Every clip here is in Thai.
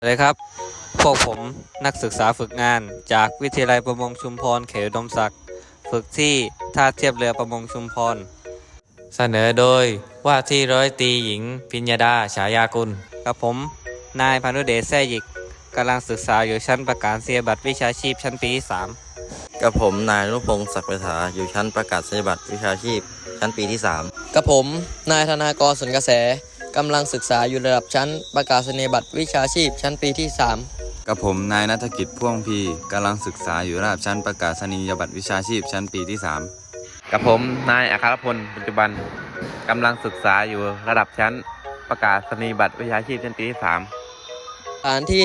สวัสดีครับ พวกผมนักศึกษาฝึกงานจากวิทยาลัยประมงชุมพรเขตอุดมศักดิ์ฝึกที่ท่าเทียบเรือประมงชุมพร เสนอโดยว่าที่ร้อยตรีหญิง พิญญาดาฉายากุลกับผม นายพานุเดชแซ่หยิกกำลังศึกษาอยู่ชั้นประกาศเสียบัตรวิชาชีพชั้นปีที่สามกับผมนายอนุพงศ์ศักดิ์ประถาอยู่ชั้นประกาศนียบัตรวิชาชีพชั้นปีที่กับผมนายธนากรสนกระแส กำลังศึกษาอยู่ระดับชั้น ประกาศนียบัตรวิชาชีพชั้นปีที่กับผมนายนัฐกิจพ่วงพีกำลังศึกษาอยู่ระดับชั้นประกาศนียบัตรวิชาชีพชั้นปีที่กับผมนายอัครพลปัจจุบันกำลังศึกษาอยู่ระดับชั้น ประกาศนียบัตรวิชาชีพชั้นปีที่สาม3ฐานที่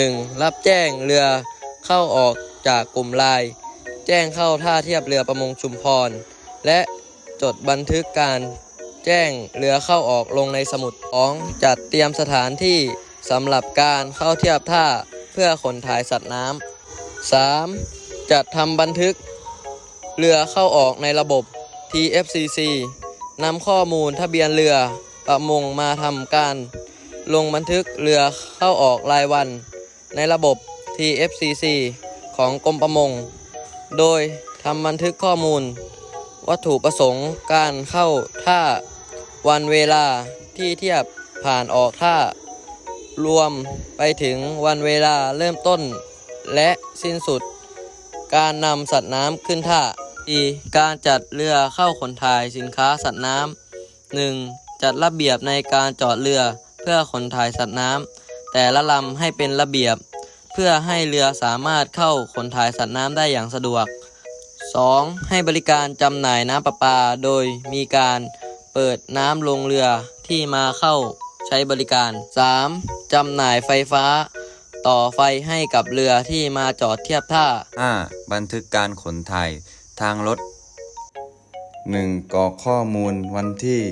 1 1 รับแจ้งเรือเข้าออกจากกลุ่มไลาย แจ้งเข้าท่าเทียบเรือประมงชุมพร และจดบันทึกการ แจ้งเรือเข้าออกลงในสมุดของจัดเตรียมสถานที่สำหรับการเข้าเทียบท่าเพื่อขนถ่ายสัตว์น้ำ 3. จัดทำบันทึก เรือเข้าออกในระบบ TFCC นำข้อมูลทะเบียนเรือประมงมาทำการ ลงบันทึกเรือเข้าออกรายวัน ในระบบ TFCC ของกรมประมง โดยทำบันทึกข้อมูล วัตถุประสงค์การเข้าท่า วันเวลาที่เทียบผ่านออกท่ารวมไปถึงวันเวลาเริ่มต้น และสิ้นสุด การนำสัตว์น้ำขึ้นท่า 4. การจัดเรือเข้าขนถ่ายสินค้าสัตว์น้ำ 1. จัดระเบียบในการจอดเรือเพื่อขนถ่ายสัตว์น้ำแต่ละลำให้เป็นระเบียบ เพื่อให้เรือสามารถเข้าขนถ่ายสัตว์น้ำได้อย่างสะดวก 2. ให้บริการจำหน่ายน้ำประปา โดยมีการ เปิดน้ำลงเรือที่มาเข้าใช้บริการ 3. จำหน่ายไฟฟ้า ต่อไฟให้กับเรือที่มาจอดเทียบท่า 5. บันทึกการขนถ่ายทางรถ 1. กรอกข้อมูลวันที่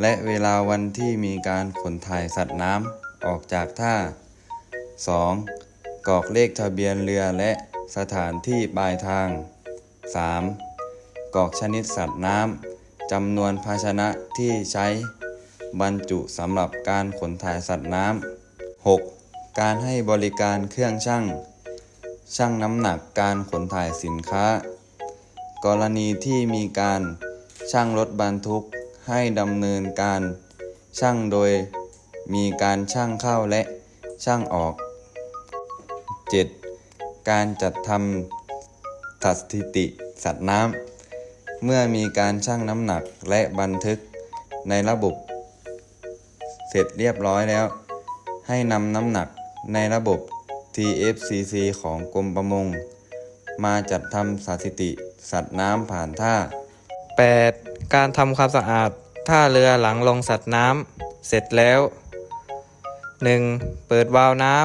และเวลาวันที่มีการขนถ่ายสัตว์น้ำออกจากท่า 2. กรอกเลขทะเบียนเรือและสถานที่ปลายทาง 3. กรอกชนิดสัตว์น้ำ จำนวนภาชนะที่ใช้บรรจุสำหรับการขนถ่ายสัตว์น้ำ 6. การให้บริการเครื่องชั่ง ชั่งน้ำหนักการขนถ่ายสินค้า กรณีที่มีการชั่งรถบรรทุกให้ดำเนินการชั่งโดยมีการชั่งเข้าและชั่งออก 7. การจัดทำสถิติสัตว์น้ำ เมื่อมีการชั่งน้ำหนักและบันทึกในระบบ เสร็จเรียบร้อยแล้ว ให้นำน้ำหนักในระบบ TFCC ของกรมประมง มาจัดทำสถิติสัตว์น้ำผ่านท่า 8. การทำความสะอาดท่าเรือหลังลงสัตว์น้ำเสร็จแล้ว 1. เปิดวาล์วน้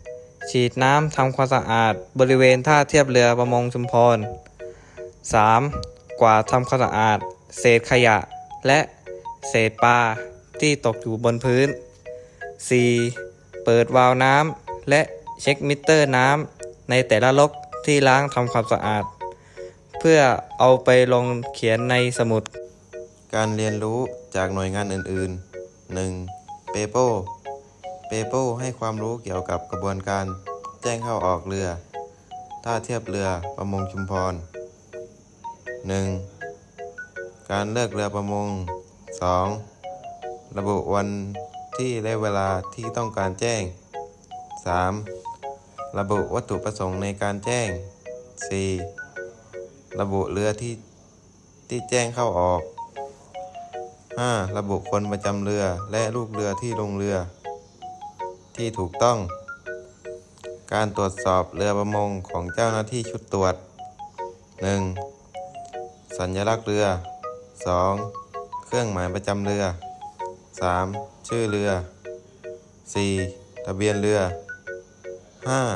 ำฉีดน้ำทำความสะอาดบริเวณท่าเทียบเรือประมงชุมพร 3. กวาดทำความสะอาด เศษขยะ และเศษปลาที่ตกอยู่บนพื้น 4. เปิดวาล์วน้ำและเช็คมิเตอร์น้ำในแต่ละล็อกที่ล้างทำความสะอาด เพื่อเอาไปลงเขียนในสมุด การเรียนรู้จากหน่วยงานอื่นๆ 1. เปโปเปโปให้ความรู้เกี่ยวกับกระบวนการแจ้งเข้าออกเรือ ท่าเทียบเรือประมงชุมพร 1. การเลิกเรือประมง 2. ระบุวันที่และเวลาที่ต้องการแจ้ง 3. ระบุวัตถุประสงค์ในการแจ้ง 4. ระบุเรือที่ที่แจ้งเข้าออก 5. ระบุคนประจำเรือและลูกเรือที่ลงเรือ ที่ถูกต้อง การตรวจสอบเรือประมงของเจ้าหน้าที่ชุดตรวจ 1. สัญลักษณ์เรือ 2. เครื่องหมายประจำเรือ 3. ชื่อเรือ 4. ทะเบียนเรือ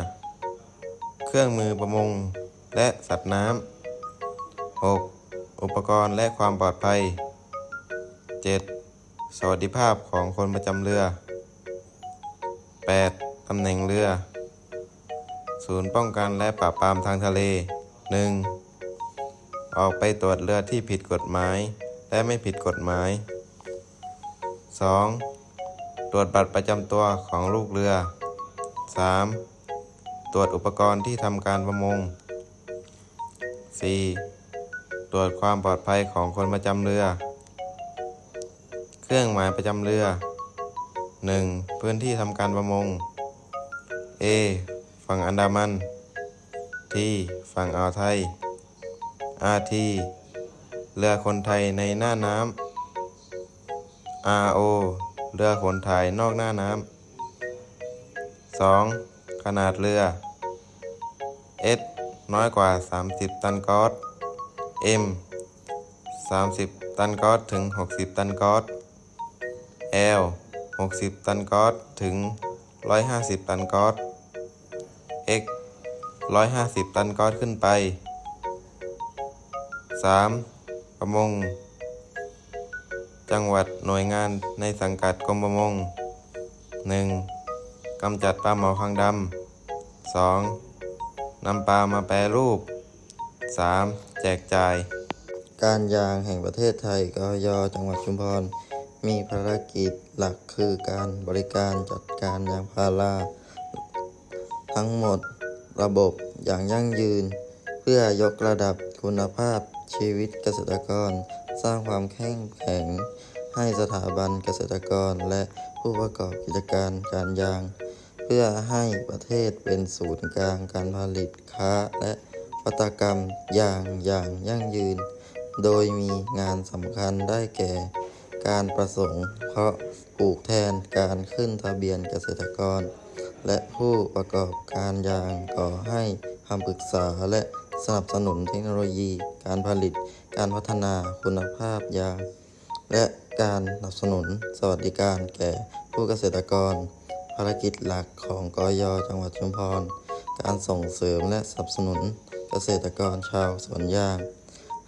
5. เครื่องมือประมง และสัตว์น้ำ 6. อุปกรณ์และความปลอดภัย 7. สวัสดิภาพของคนประจำเรือ 8. ตำแหน่งเรือ ศูนย์ป้องกันและปราบปรามทางทะเล 1. ออกไปตรวจเรือที่ผิดกฎหมาย และไม่ผิดกฎหมาย 2. ตรวจบัตรประจำตัวของลูกเรือ 3. ตรวจอุปกรณ์ที่ทำการประมง 4. ตรวจความปลอดภัยของคนประจำเรือ เครื่องหมายประจำเรือ 1. พื้นที่ทำการประมง A ฝั่งอันดามัน T ฝั่งอ่าวไทย RT เรือคนไทยในหน้าน้ำ RO เรือขนถ่ายนอกหน้าน้ำ 2. ขนาดเรือ S น้อยกว่า 30 ตันกอส M 30 ตันกอสถึง 60 ตันกอส L 60 ตันกอสถึง 150 ตันกอส X 150 ตันกอสขึ้นไป 3. ประมง จังหวัดหน่วยงานในสังกัดกรมประมง 1. กำจัดปลาหมอคางดำ 2. นำปลามาแปรรูป 3. แจกจ่าย การยางแห่งประเทศไทยกยจังหวัดชุมพร มีภารกิจหลักคือการบริการจัดการยางพาราทั้งหมดระบบอย่างยั่งยืน เพื่อยกระดับคุณภาพ ชีวิตเกษตรกร สร้างความเข้มแข็งให้สถาบันเกษตรกรและผู้ประกอบกิจการการยาง เพื่อให้ประเทศเป็นศูนย์กลางการผลิตค้าและวัตกรรมยางอย่างยั่งยืน โดยมีงานสำคัญได้แก่ การประสงค์ เพาะปลูกแทนการขึ้นทะเบียนเกษตรกร และผู้ประกอบการยางก่อให้คำปรึกษาและ สนับสนุนเทคโนโลยี การผลิต การพัฒนาคุณภาพยา และการสนับสนุนสวัสดิการแก่ผู้เกษตรกร ภารกิจหลักของกอยจังหวัดชุมพร การส่งเสริมและสนับสนุนเกษตรกรชาวสวนยาง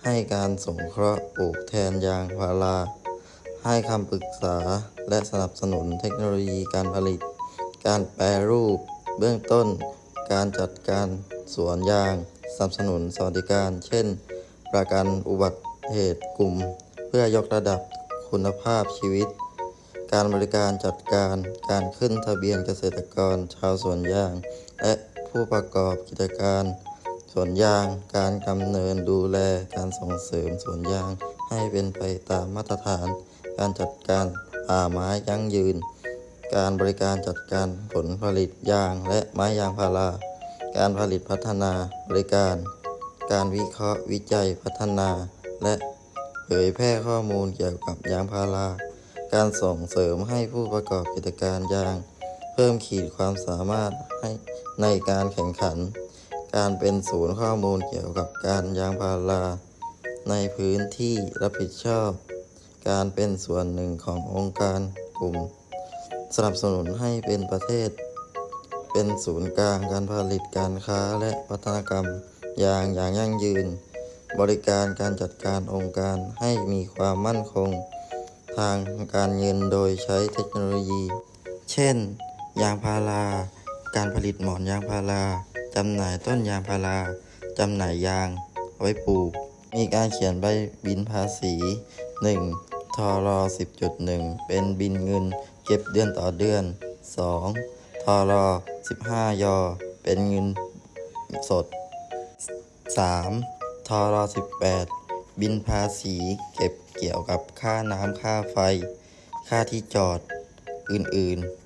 ให้การสงเคราะห์ปลูกแทนยางพารา ให้คำปรึกษาและสนับสนุนเทคโนโลยีการผลิต การแปรรูป เบื้องต้น การจัดการสวนยาง สนับสนุนสวัสดิการ เช่น ประกันอุบัติเหตุกลุ่ม เพื่อยกระดับคุณภาพชีวิต การบริการจัดการการขึ้นทะเบียนเกษตรกรชาวสวนยาง และผู้ประกอบกิจการสวนยาง การดำเนินดูแลการส่งเสริมสวนยางให้เป็นไปตามมาตรฐาน การจัดการป่าไม้ยั่งยืน การบริการจัดการผลผลิตยางและไม้ยางพารา การผลิตพัฒนาบริการ การวิเคราะห์วิจัยพัฒนา และเผยแพร่ข้อมูลเกี่ยวกับยางพารา การส่งเสริมให้ผู้ประกอบกิจการยาง เพิ่มขีดความสามารถให้ในการแข่งขัน การเป็นศูนย์ข้อมูลเกี่ยวกับการยางพารา ในพื้นที่รับผิดชอบ การเป็นส่วนหนึ่งขององค์การกลุ่ม สนับสนุนให้เป็นประเทศ เป็นศูนย์กลางการผลิตการค้าและวัฒนกรรมยางอย่างยั่งยืน บริการการจัดการองค์การให้มีความมั่นคง ทางการเงินโดยใช้เทคโนโลยี เช่น ยางพารา การผลิตหมอนยางพาราจำหน่ายต้นยางพาราจำหน่ายยางไว้ปลูก มีการเขียนใบบินภาษี 1. ทร10.1 เป็นบินเงินเก็บเดือนต่อเดือน 2. ทร15 ย เป็นเงินสด 3. ทร18 บินภาษีเก็บเกี่ยวกับค่าน้ำค่าไฟ ค่าที่จอดอื่นๆ